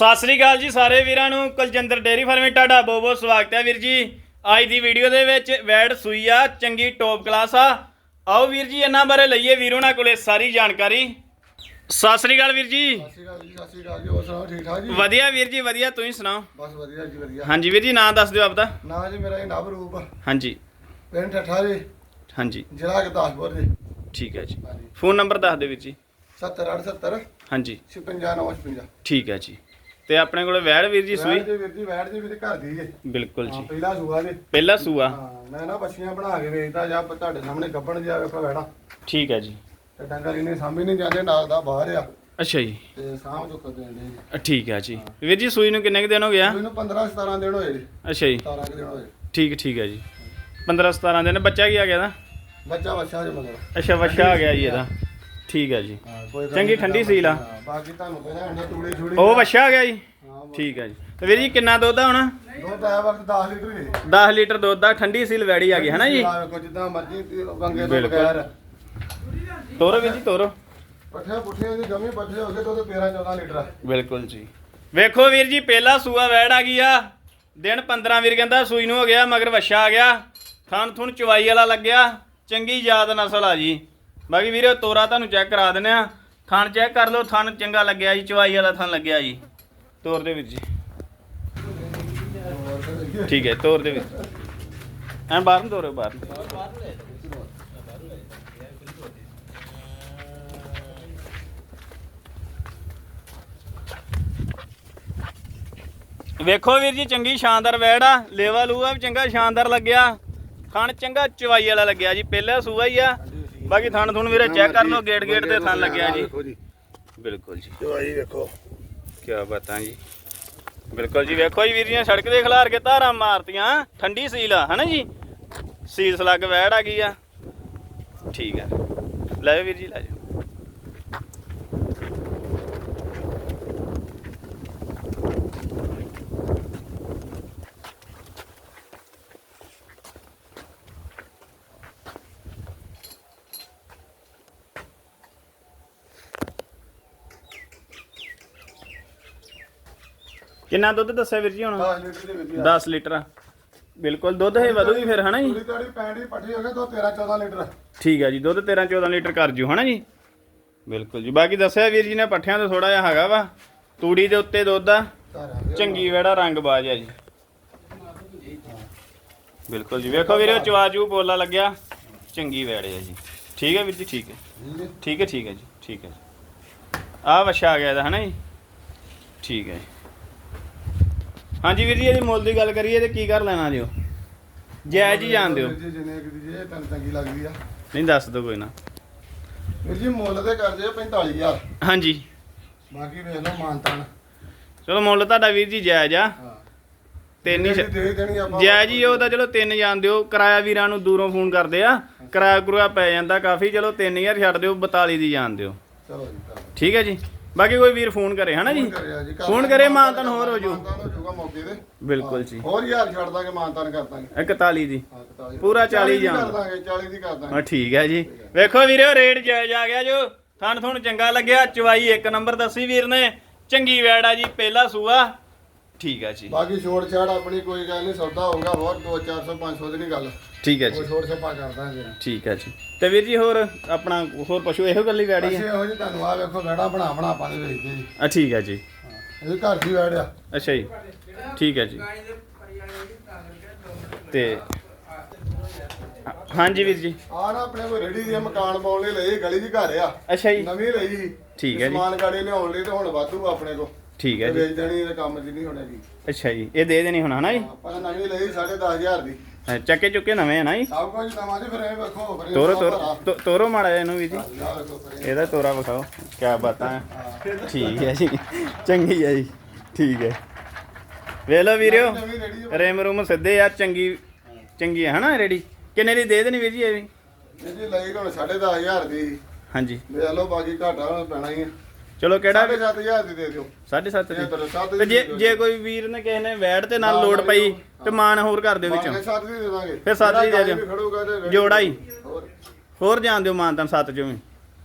ਸਤਿ ਸ੍ਰੀ ਅਕਾਲ ਜੀ ਸਾਰੇ ਵੀਰਾਂ ਨੂੰ। ਕੁਲਜਿੰਦਰ ਡੇਰੀ ਫਾਰਮੇ ਤੁਹਾਡਾ ਬਹੁਤ ਬਹੁਤ ਸਵਾਗਤ ਹੈ ਵੀਰ ਜੀ। ਅੱਜ ਦੀ ਵੀਡੀਓ ਦੇ ਵਿੱਚ ਵੈੜ ਸੂਈ ਆ ਚੰਗੀ ਟੌਪ ਕਲਾਸ ਆ। ਆਓ ਵੀਰ ਜੀ ਇਹਨਾਂ ਬਾਰੇ ਲਈਏ ਵੀਰ ਉਹਨਾਂ ਕੋਲੇ ਸਾਰੀ ਜਾਣਕਾਰੀ। ਸਤਿ ਸ੍ਰੀ ਅਕਾਲ ਵੀਰ ਜੀ। ਸਤਿ ਸ਼੍ਰੀ ਅਕਾਲ ਜੀ ਸਤਿ ਸ਼੍ਰੀ ਅਕਾਲ ਜੀ ਹੋਰ ਸੁਣਾਓ ਠੀਕ ਠਾਕ ਜੀ? ਵਧੀਆ ਵੀਰ ਜੀ ਵਧੀਆ। ਤੁਸੀਂ ਸੁਣਾਓ? ਬਸ ਵਧੀਆ ਜੀ ਵਧੀਆ। ਹਾਂਜੀ ਵੀਰ ਜੀ ਨਾਂ ਦੱਸ ਦਿਓ ਆਪਦਾ। ਨਾ ਜੀ ਮੇਰਾ ਇਹ ਨਵ ਰੂਪ। ਹਾਂਜੀ। ਪਿੰਡ ਠੱਠਾ ਜੀ। ਹਾਂਜੀ। ਜ਼ਿਲ੍ਹਾ ਗੁਰਦਾਸਪੁਰ ਜੀ। ਠੀਕ ਹੈ ਜੀ। ਹਾਂਜੀ। ਫੋਨ ਨੰਬਰ ਦੱਸ ਦਿਓ ਵੀਰ ਜੀ। 7870 ਹਾਂਜੀ। 56956 ਠੀਕ ਹੈ ਜੀ। ਤੇ ਆਪਣੇ ਕੋਲੇ ਵੈੜ ਵੀਰ ਜੀ ਸੂਈ? ਵੈੜ ਜੀ ਵੀਰ ਜੀ ਵੈੜ ਜੀ ਮੇਰੇ ਘਰ ਦੀ ਜੀ ਬਿਲਕੁਲ ਹਾਂ ਜੀ ਪਹਿਲਾ ਸੂਆ ਜੀ। ਪਹਿਲਾ ਸੂਆ? ਹਾਂ ਮੈਂ ਨਾ ਬੱਚੀਆਂ ਬਣਾ ਕੇ ਵੇਚਦਾ ਜਾਂ ਤੁਹਾਡੇ ਸਾਹਮਣੇ ਗੱਬਣ ਜਿਹਾ ਵੇਖੋ ਵੈੜਾ। ਠੀਕ ਹੈ ਜੀ। ਤੇ ਡੰਗਰ ਇਹਨੇ ਸਾਂਭੀ ਨਹੀਂ ਜਾਂਦੇ ਨਾਲ ਦਾ ਬਾਹਰ ਆ। ਅੱਛਾ ਜੀ। ਤੇ ਸਾਂਭ ਚੁੱਕ ਦੇਣ ਦੇ ਜੀ। ਅ, ਠੀਕ ਹੈ ਜੀ। ਵੀਰ ਜੀ ਸੂਈ ਨੂੰ ਕਿੰਨੇ ਕੁ ਦਿਨ ਹੋ ਗਿਆ? ਮੈਨੂੰ 15 17 ਦਿਨ ਹੋਏ ਜੀ। ਅੱਛਾ ਜੀ। 17 ਕੁ ਦਿਨ ਹੋਏ। ਠੀਕ ਠੀਕ ਹੈ ਜੀ। 15 17 ਦਿਨ ਬੱਚਾ ਕੀ ਆ ਗਿਆ ਦਾ ਬੱਚਾ ਬੱਚਾ ਜੇ ਮਗਰ। ਅੱਛਾ ਵੱਛਾ ਆ ਗਿਆ ਜੀ ਇਹਦਾ। ਠੀਕ ਹੈ ਜੀ। ਹਾਂ ਕੋਈ ਗੱਲ ਚੰਗੀ ਨਹੀਂ, ਠੰਡੀ ਸੀਲ ਆ। ਹਾਂ, ਬਾਕੀ ਤੁਹਾਨੂੰ ਪਹਿਲਾਂ ਅੰਡੇ ਤੂੜੀ ਛੁੜੀ ਉਹ ਵੱਛਾ ਆ ਗਿਆ ਜੀ। ਹਾਂ ਠੀਕ ਹੈ ਜੀ। ਤੇ ਵੀਰ ਜੀ ਕਿੰਨਾ ਦੁੱਧ ਆ ਹੁਣ? ਦੁੱਧ ਆ ਵਕਤ 10 ਲੀਟਰ ਜੀ 10 ਲੀਟਰ ਦੁੱਧ ਆ ਠੰਡੀ ਸੀਲ ਵੈੜੀ ਆ ਗਈ ਹੈ ਨਾ ਜੀ? ਆਹ ਵੇਖੋ ਜਿੱਦਾਂ ਮਰਜ਼ੀ ਤੇ ਤੋਂ ਬਿਲਕੁਲ। ਬਗੈਰ ਤੋਰੋ ਵੀਰ ਜੀ ਤੋਰੋ। ਪੱਠਿਆਂ ਪੁੱਠਿਆਂ ਦੀ ਜਮੀ ਪੱਠੇ ਹੋ ਗਏ ਤਾਂ ਉਹਦੇ 13 14 ਲੀਟਰ ਆ। ਬਿਲਕੁਲ ਜੀ। ਵੇਖੋ ਵੀਰ ਜੀ ਪਹਿਲਾ ਸੂਆ ਵੈੜ ਆ ਗਈ ਆ। ਦਿਨ 15 ਵੀਰ ਕਹਿੰਦਾ ਸੂਈ ਨੂੰ ਹੋ ਗਿਆ ਮਗਰ ਵੱਛਾ ਆ ਗਿਆ। ਥਣ ਥੁਣ ਚਵਾਈ ਵਾਲਾ ਲੱਗਿਆ। ਚੰਗੀ ਯਾਦ ਨਸਲ ਆ ਜੀ। ਬਾਕੀ ਵੀਰੇ ਤੋਰਾ ਤੁਹਾਨੂੰ ਚੈੱਕ ਕਰਾ ਦਿੰਦੇ ਆ ਥਣ ਚੈੱਕ ਕਰ ਲਓ, ਥਣ ਚੰਗਾ ਲੱਗਿਆ ਜੀ, ਚਵਾਈ ਵਾਲਾ ਥਣ ਲੱਗਿਆ ਜੀ। ਤੋਰ ਦੇ ਵੀਰ ਜੀ। ਠੀਕ ਹੈ, ਤੋਰ ਦੇ ਵਿੱਚ। ਐਂ ਬਾਹਰ ਨੂੰ ਤੋਰੋ ਬਾਹਰ ਵੇਖੋ ਵੀਰ ਜੀ, ਚੰਗੀ ਸ਼ਾਨਦਾਰ ਵੈੜ ਆ। ਲੇਵਾ ਲੂਆ ਵੀ ਚੰਗਾ ਸ਼ਾਨਦਾਰ ਲੱਗਿਆ। ਖਾਣ ਚੰਗਾ ਚਵਾਈ ਵਾਲਾ ਲੱਗਿਆ ਜੀ। ਪਹਿਲਾ ਸੂਆ ਹੀ ਆ। ਬਾਕੀ ਥਣ ਥੁਣ ਵੀਰੇ ਚੈੱਕ ਕਰ ਲਓ ਗੇਟ ਗੇਟ ਤੇ ਥਣ ਲੱਗਿਆ ਜੀ। ਵੇਖੋ ਜੀ। ਬਿਲਕੁਲ ਜੀ। ਵੇਖੋ। ਕੀ ਬਾਤਾਂ ਜੀ। ਬਿਲਕੁਲ ਜੀ ਵੇਖੋ ਜੀ ਵੀਰ ਜੀ ਸੜਕ ਦੇ ਖਿਲਾਰ ਕੇ ਧਾਰਾਂ ਮਾਰਤੀਆਂ ਠੰਡੀ ਸੀਲ ਆ ਹਨਾ ਜੀ? ਸੀਸ ਲੱਗ ਵੈੜ ਆ ਗਈ ਆ। ਠੀਕ ਆ। ਲੈ ਵੀਰ ਜੀ ਲੈ ਜਾਓ ਕਿੰਨਾ ਦੁੱਧ ਦੱਸਿਆ ਵੀਰ ਜੀ ਹੁਣ? 10 ਲੀਟਰ ਦੇ ਵਿੱਚ 10 ਲੀਟਰ। ਆ। ਬਿਲਕੁਲ ਦੁੱਧ ਹੈ ਵਧੂਗੀ ਫਿਰ ਹਨਾ ਜੀ? ਪੂਰੀ ਤਾੜੀ ਪੈਂਡੀ ਪੱਠੀ ਹੋ ਗਏ ਤਾਂ 13 14 ਲੀਟਰ। ਠੀਕ ਹੈ ਜੀ ਦੁੱਧ 13 14 ਲੀਟਰ ਕਰ ਜੂ ਹਨਾ ਜੀ? ਬਿਲਕੁਲ ਜੀ। ਬਾਕੀ ਦੱਸਿਆ ਵੀਰ ਜੀ ਨੇ ਪੱਠਿਆਂ ਤੋਂ ਥੋੜਾ ਜਿਹਾ ਹੈਗਾ ਵਾ। ਤੂੜੀ ਦੇ ਉੱਤੇ ਦੁੱਧ ਆ। ਚੰਗੀ ਵੇੜਾ ਰੰਗ ਬਾਜ ਆ ਜੀ। ਬਿਲਕੁਲ ਜੀ। ਵੇਖੋ ਵੀਰੇ ਚਵਾਜੂ ਬੋਲਾ ਲੱਗਿਆ। ਚੰਗੀ ਵੇੜੇ ਆ ਜੀ। ਠੀਕ ਹੈ ਵੀਰ ਜੀ ਠੀਕ ਹੈ ਠੀਕ ਹੈ ਠੀਕ ਹੈ ਜੀ ਠੀਕ ਹੈ ਆ ਵਛਾ ਆ ਗਿਆ ਇਹਦਾ ਹਨਾ ਜੀ? ਠੀਕ ਹੈ ਜੀ। ਹਾਂਜੀ ਵੀਰ ਜੀ ਇਹਦੀ ਮੁੱਲ ਦੀ ਗੱਲ ਕਰੀਏ ਤੇ ਕੀ ਕਰ ਲੈਣਾ ਜੀ ਉਹ? ਜਾਇਜ਼ ਹੀ ਜਾਣ ਦਿਓ। ਜੀ ਜਿੰਨੇ ਕਿ ਜੀ ਇਹ ਤਨ ਚੰਗੀ ਲੱਗਦੀ ਆ। ਨਹੀਂ ਦੱਸ ਦਿਓ ਕੋਈ ਨਾ। ਵੀਰ ਜੀ ਮੁੱਲ ਤੇ ਕਰਦੇ ਆ 45000 ਹਾਂਜੀ। ਬਾਕੀ ਵੇਖ ਲਓ ਮਾਨਤਾਨ ਚਲੋ ਮੁੱਲ ਤੁਹਾਡਾ ਵੀਰ ਜੀ ਜਾਇਜ਼ ਆ। ਹਾਂ। ਤਿੰਨ ਹੀ ਦੇ ਦੇਣੀ ਆਪਾਂ ਜਾਇਜ਼ ਹੀ ਉਹ ਤਾਂ ਚਲੋ ਤਿੰਨ ਜਾਣ ਦਿਓ। ਕਿਰਾਇਆ ਵੀਰਾਂ ਨੂੰ ਦੂਰੋਂ ਫੋਨ ਕਰਦੇ ਆ। ਕਿਰਾਇਆ ਕਰੂਆ ਪੈ ਜਾਂਦਾ ਕਾਫੀ। ਚਲੋ 3000 ਛੱਡ ਦਿਓ 42 ਦੀ ਜਾਣ ਦਿਓ। ਚਲੋ ਜੀ ਚਲੋ। ਠੀਕ ਹੈ ਜੀ। ਬਾਕੀ ਕੋਈ ਵੀਰ ਫੋਨ ਕਰੇ ਹਨਾ ਜੀ? ਫੋਨ ਕਰਿਆ ਜੀ, ਕਰ ਫੋਨ ਦਾਂਗੇ, ਕਰੇ ਮਾਨਤਾਨ ਹੋਰ ਹੋ ਜੂ। ਮਾਨਤਾਨ ਹੋ ਜਾਊਗਾ ਮੌਕੇ ਤੇ। ਬਿਲਕੁਲ ਜੀ। ਹੋਰ ਯਾਰ ਛੱਡ ਦਾਂਗੇ ਮਾਨਤਾਨ ਕਰ ਦਾਂਗੇ। 41 ਦੀ। ਹਾਂ, 41 ਪੂਰਾ 40 ਦੀ ਜਾਣ। ਕਰ ਦਾਂਗੇ 40 ਦੀ ਕਰ ਦਾਂਗੇ। ਹਾਂ ਠੀਕ ਹੈ ਜੀ। ਵੇਖੋ ਵੀਰੇ ਰੇਟ ਜਾਇਜ਼ ਆ ਗਿਆ ਜੋ। ਥਣ ਥੁਣ ਚੰਗਾ ਲੱਗਿਆ। ਚਵਾਈ ਇੱਕ ਨੰਬਰ ਦੱਸੀ ਵੀਰ ਨੇ। ਚੰਗੀ ਵੈੜ ਆ ਜੀ ਪਹਿਲਾ ਸੂਆ। ਠੀਕ ਹੈ ਜੀ। ਬਾਕੀ ਛੋੜ ਛਾੜ ਆਪਣੀ ਕੋਈ ਗੱਲ ਨਹੀਂ ਸੌਦਾ ਹੋਊਗਾ ਹੋਰ 2 400 500 ਦੀ ਨਹੀਂ ਗੱਲ। ਠੀਕ ਹੈ ਉਹ ਜੀ ਛੋੜ ਛਪਾ ਕਰ ਦਾਂਗੇ ਠੀਕ ਹੈ ਜੀ। ਤੇ ਵੀਰ ਜੀ ਹੋਰ ਆਪਣਾ ਹੋਰ ਪਸ਼ੂ ਇਹੋ ਗੱਲ ਹੀ ਵੈੜੀ ਹੈ? ਇਹੋ ਜੀ ਤੁਹਾਨੂੰ ਆ ਵੇਖੋ ਵੜਾ ਬਣਾ ਬਣਾ ਪਾਣੀ ਵੇਚਦੇ ਜੀ। ਆ ਠੀਕ ਹੈ ਜੀ। ਇਹ ਘਰ ਦੀ ਵੜ ਆ। ਅੱਛਾ ਜੀ। ਠੀਕ ਹੈ ਜੀ। ਤੇ ਹਾਂਜੀ ਵੀਰ ਜੀ। ਆ ਨਾ ਆਪਣੇ ਕੋਈ ਰੇੜੀ ਦੀ ਮਕਾਨ ਪਾਉਣ ਲਈ ਲਈ ਗਲੀ ਦੀ ਘਰ ਆ। ਅੱਛਾ ਜੀ। ਨਵੀਂ ਲਈ। ਠੀਕ ਹੈ ਜੀ। ਸਮਾਨ ਗਾੜੀ ਲਿਆਉਣ ਲਈ ਤੇ ਹੁਣ ਵਾਧੂ ਆਪਣੇ ਕੋ ਠੀਕ ਹੈ ਜੀ। ਵੇਚ ਦੇਣੀ ਇਹਦੇ ਕੰਮ ਦੀ ਨਹੀਂ ਹੋਣੀ ਜੀ। ਅੱਛਾ ਜੀ ਇਹ ਦੇ ਦੇਣੀ ਹੁਣ ਹਨਾ ਜੀ? ਆਪਾਂ ਨਵੀਂ ਲਈ 10500 ਦੀ। ਚੱਕੇ ਚੁੱਕੇ ਨਵੇਂ ਹੈ ਨਾ ਜੀ? ਸਭ ਕੁਝ ਨਵਾਂ ਜੀ ਫਿਰ ਇਹ ਵੇਖੋ ਫਿਰ ਇਹ ਤੋਰੋ ਸਭ ਤੋਰੋ। ਤੋ- ਤੋਰੋ ਮਾੜਾ ਜਿਹਾ ਇਹਨੂੰ ਵੀ ਜੀ। ਆਹ ਵੇਖੋ ਫਿਰ ਇਹ। ਇਹਦਾ ਤੋਰਾ ਵਿਖਾਓ ਕੀ ਬਾਤਾਂ ਹੈ। ਠੀਕ ਹੈ ਜੀ ਚੰਗੀ ਹੈ ਜੀ ਠੀਕ ਹੈ। ਵੇਖ ਲਓ ਵੀਰਿਓ ਨਵੀਂ ਰੇੜੀ ਆ। ਰੇਮ ਰੂਮ ਸਿੱਧੇ ਆ ਚੰਗੀ ਚੰਗੀ ਹੈ ਹਨਾ ਰੈਡੀ ਕਿੰਨੇ ਦੀ ਦੇ ਦੇਣੀ ਵੀਰ ਜੀ ਇਹ ਵੀ? ਇਹ ਜੀ ਲਈ ਹੁਣ 10500 ਦੀ। ਹਾਂਜੀ। ਵੇਖ ਲਓ ਬਾਕੀ ਘਾਟਾ ਪੈਣਾ ਹੀ ਆ। ਚਲੋ ਕਿਹੜਾ 7500 ਦੀ ਦੇ ਦਿਓ। 7.5 ਇਹ ਤਰ੍ਹਾਂ ਸੱਤ ਦੀ ਤੇ ਜੇ। ਜੇ ਕੋਈ ਵੀਰ ਨੇ ਕਿਸੇ ਨੇ ਵੈੜ ਤੇ ਨਾਲ ਲੋੜ ਪਈ ਤੇ ਮਾਨ ਹੋਰ ਕਰ ਦਿਓ ਵਿੱਚੋਂ। ਵਿੱਚੋਂ ਸੱਤ ਦੀ ਦੇ ਦਾਂਗੇ ਫਿਰ ਸੱਤ ਦੀ ਦੇ ਦਿਓ। ਖੜੂਗਾ ਤੇ ਜੋੜਾ ਹੀ। ਹੋਰ। ਹੋਰ ਜਾਣ ਦਿਓ ਮਾਨ ਤਾਂ ਸੱਤ ਚੋਂ ਵੀ।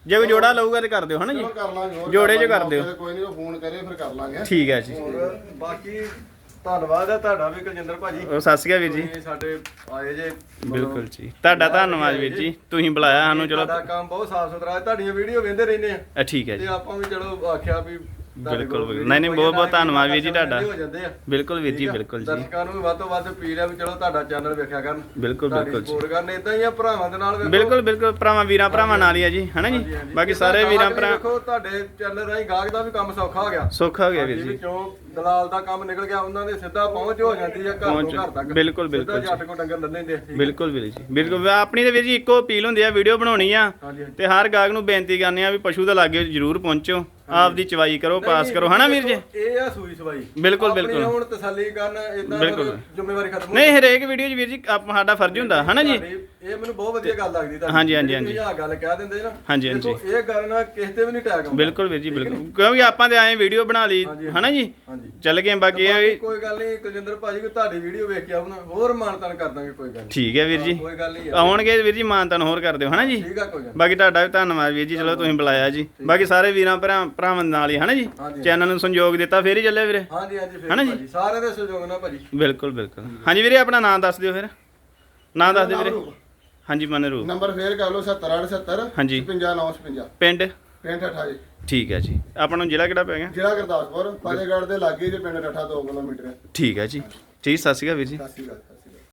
ਜੇ ਕੋਈ ਜੋੜਾ ਲਊਗਾ ਤੇ ਕਰ ਦਿਓ ਹਨਾ ਜੀ? ਚਲੋ ਕਰ ਲਾਂਗੇ ਹੋਰ ਜੋੜੇ 'ਚ ਕਰ ਕਰ ਲਾਂਗੇ, ਦਿਓ। ਕੋਈ ਨਹੀਂ ਫੋਨ ਕਰੇ ਫਿਰ ਕਰ ਲਾਂਗੇ ਠੀਕ ਹੈ ਜੀ। ਹੋਰ ਬਾਕੀ ਧੰਨਵਾਦ ਹੈ ਤੁਹਾਡਾ ਵੀ ਕੁਲਜਿੰਦਰ ਭਾਜੀ। ਉਹ ਸਤਿ ਸ਼੍ਰੀ ਅਕਾਲ ਵੀਰ ਜੀ। ਤੁਸੀਂ ਸਾਡੇ ਆਏ ਜੇ ਮਤਲਬ ਬਿਲਕੁਲ ਜੀ। ਤੁਹਾਡਾ ਧੰਨਵਾਦ ਵੀਰ ਜੀ। ਤੁਸੀਂ ਬੁਲਾਇਆ ਸਾਨੂੰ ਚਲੋ। ਤੁਹਾਡਾ ਕੰਮ ਬਹੁਤ ਸਾਫ਼ ਸੁਥਰਾ ਹੈ। ਤੁਹਾਡੀਆਂ ਵੀਡੀਓ ਵੇਖਦੇ ਰਹਿੰਦੇ ਆ। ਅ, ਠੀਕ ਹੈ ਤੇ ਜੀ। ਆਪਾਂ ਵੀ ਚਲੋ ਆਖਿਆ ਵੀ ਤੁਹਾਡੇ ਬਿਲਕੁਲ, ਕੋਲ ਬਿਲਕੁਲ। ਨਹੀਂ, ਨਹੀਂ, ਬਹੁਤ- ਬਹੁਤ ਧੰਨਵਾਦ ਵੀਰ ਜੀ ਤੁਹਾਡਾ। ਹੋ ਜਾਂਦੇ ਆ। ਬਿਲਕੁਲ ਵੀਰ ਜੀ ਠੀਕ ਆ? ਬਿਲਕੁਲ ਜੀ। ਦਰਸ਼ਕਾਂ ਨੂੰ ਵੀ ਵੱਧ ਤੋਂ ਵੱਧ ਅਪੀਲ ਆ ਵੀ ਚਲੋ ਤੁਹਾਡਾ ਚੈਨਲ ਵੇਖਿਆ ਕਰਨ। ਬਿਲਕੁਲ ਬਿਲਕੁਲ ਜੀ। ਸਪੋਰਟ ਕਰਨ। ਇਦਾਂ ਹੀ ਆ ਭਰਾਵਾਂ ਦੇ ਨਾਲ ਵੇਖੋ। ਬਿਲਕੁਲ ਬਿਲਕੁਲ। ਭਰਾਵਾਂ ਵੀਰਾਂ ਭਰਾਵਾਂ ਨਾਲ ਹੀ ਆ ਜੀ। ਹਨਾ ਜੀ? ਹਾਂਜੀ। ਬਾਕੀ ਸਾਰੇ ਵੀਰਾਂ ਗਾਹਕ ਵੀ ਭਰਾ ਵੇਖੋ ਤੁਹਾਡੇ ਚੈਨਲ ਰਾਹੀਂ ਗਾਹਕ ਦਾ ਵੀ ਕੰਮ ਸੌਖਾ ਹੋ ਗਿਆ। ਸੌਖਾ ਹੋ ਗਿਆ ਵੀਰ ਜੀ। ਵਿੱਚੋਂ ਦਲਾਲ ਦਾ ਕੰਮ ਨਿਕਲ ਗਿਆ ਉਹਨਾਂ ਦੇ ਸਿੱਧਾ ਪਹੁੰਚ ਹੋ ਜਾਂਦੀ ਹੈ ਘਰ ਤੋਂ ਪਹੁੰਚ- ਘਰ ਤੱਕ। ਬਿਲਕੁਲ, ਬਿਲਕੁਲ ਸਿੱਧਾ ਜੱਟ ਕੋ ਡੰਗਰ ਲੈ ਲੈਂਦੇ ਆ, ਠੀਕ ਹੈ। ਬਿਲਕੁਲ ਵੀਰ ਜੀ ਬਿਲਕੁਲ। ਆਪਣੀ ਤੇ ਵੀਰ ਜੀ ਇੱਕੋ ਅਪੀਲ ਹੁੰਦੀ ਆ ਵੀਡੀਓ ਬਣਾਉਣੀ ਆ ਹਾਂਜੀ ਹਾਂਜੀ। ਤੇ ਹਰ ਗਾਹਕ ਨੂੰ ਬੇਨਤੀ ਕਰਨੀ ਆ ਵੀ ਪਸ਼ੂ ਦੇ ਲਾਗੇ ਜ਼ਰੂਰ ਪਹੁੰਚੋ ਆਪਦੀ ਚਵਾਈ ਕਰੋ ਪਾਸ ਕਰੋ ਹਨਾ ਵੀਰ ਜੀ? ਇਹ ਆ ਸੂਈ ਸਵਾਈ। ਬਿਲਕੁਲ, ਆਪਣੀ ਬਿਲਕੁਲ। ਹੁਣ ਤਸੱਲੀ ਕਰਨ ਇਦਾਂ ਬਿਲਕੁਲ। ਜ਼ਿੰਮੇਵਾਰੀ ਖਤਮ ਹੋ ਨਹੀਂ ਹਰੇਕ ਵੀਡੀਓ 'ਚ ਵੀਰ ਜੀ ਆਪ- ਸਾਡਾ ਫਰਜ਼ ਹੁੰਦਾ ਹਨਾ ਜੀ? ਇਹ ਮੈਨੂੰ ਬਹੁਤ ਵਧੀਆ ਗੱਲ ਲੱਗਦੀ ਤੁਹਾਡੀ। ਹਾਂਜੀ, ਹਾਂਜੀ, ਜਿਹੜੀ ਹਾਂਜੀ। ਤੁਸੀਂ ਆਹ ਗੱਲ ਕਹਿ ਦਿੰਦੇ ਨਾ। ਹਾਂਜੀ, ਹਾਂਜੀ। ਦੇਖੋ, ਇਹ ਗੱਲ ਨਾ ਕਿਸੇ ਤੇ ਵੀ ਨਹੀਂ ਟੈਗ ਆਉਂਦਾ। ਬਿਲਕੁਲ ਵੀਰ ਜੀ ਬਿਲਕੁਲ। ਕਿਉਂਕਿ ਆਪਾਂ ਤੇ ਆਏ ਵੀਡੀਓ ਬਣਾ ਲਈ ਹਾਂਜੀ, ਹਨਾ ਜੀ? ਹਾਂਜੀ। ਚੱਲ ਗਏ ਬਾਕੀ ਇਹ ਬਾਕੀ ਵੀ ਕੋਈ ਗੱਲ ਨਹੀਂ ਕੁਲਜਿੰਦਰ ਭਾਜੀ ਕੋਈ ਤੁਹਾਡੀ ਵੀਡੀਓ ਵੇਖ ਕੇ ਆਉਣਾ ਹੋਰ ਮਾਨਤਾਨ ਕਰ ਦਾਂਗੇ ਕੋਈ ਗੱਲ ਨਹੀਂ। ਠੀਕ ਹੈ ਵੀਰ ਜੀ। ਕੋਈ ਗੱਲ ਨਹੀਂ ਆਉਣਗੇ ਵੀਰ ਜੀ ਮਾਨਤਨ ਹੋਰ ਕਰ ਦਿਓ ਹਨਾ ਜੀ? ਠੀਕ ਆ ਕੋਈ ਗੱਲ ਨੀ। ਬਾਕੀ ਤੁਹਾਡਾ ਵੀ ਧੰਨਵਾਦ ਵੀਰ ਜੀ ਚਲੋ ਤੁਸੀਂ ਬੁਲਾਇਆ ਜੀ। ਬਾਕੀ ਸਾਰੇ ਵੀਰਾਂ ਭਰਾ ਭਰਾਵਾਂ ਦੇ ਨਾਲ ਹੀ ਹਨਾ ਜੀ? ਹਾਂਜੀ। ਚੈਨਲ ਨੂੰ ਸੰਯੋਗ ਦਿੱਤਾ ਫੇਰ ਹੀ ਚੱਲੇ ਵੀਰੇ। ਹਾਂਜੀ ਹਾਂਜੀ ਫਿਰ ਹਨਾ ਜੀ? ਭਾਜੀ। ਦੇ ਸਹਿਯੋਗ ਨਾਲ ਭਾਜੀ। ਬਿਲਕੁਲ ਬਿਲਕੁਲ। ਹਾਂਜੀ ਵੀਰੇ ਆਪਣਾ ਨਾਮ ਦੱਸ ਦਿਓ ਫਿਰ। ਨਾਮ ਦੱਸ ਦਿਓ ਵੀਰੇ। ਹਾਂਜੀ ਮਨਰੂ ਨੰਬਰ ਫੇਰ ਕਰ ਲਓ 7870 ਹਾਂਜੀ। 55955 ਪਿੰਡ? 6528 ਠੀਕ ਹੈ ਜੀ। ਆਪਣਾ ਨੂੰ ਜ਼ਿਲ੍ਹਾ ਕਿਹੜਾ ਪੈ ਗਿਆ? ਜ਼ਿਲ੍ਹਾ ਗੁਰਦਾਸਪੁਰ ਫਤਿਹਗੜ੍ਹ ਦੇ ਲਾਗੇ ਜੇ ਪਿੰਡ ਠੱਠਾ 2 ਕਿਲੋਮੀਟਰ। ਹੈ ਠੀਕ ਹੈ ਜੀ। ਠੀਕ ਸਤਿ ਸ਼੍ਰੀ ਅਕਾਲ ਵੀਰ ਜੀ। ਸਤਿ ਸ਼੍ਰੀ ਅਕਾਲ।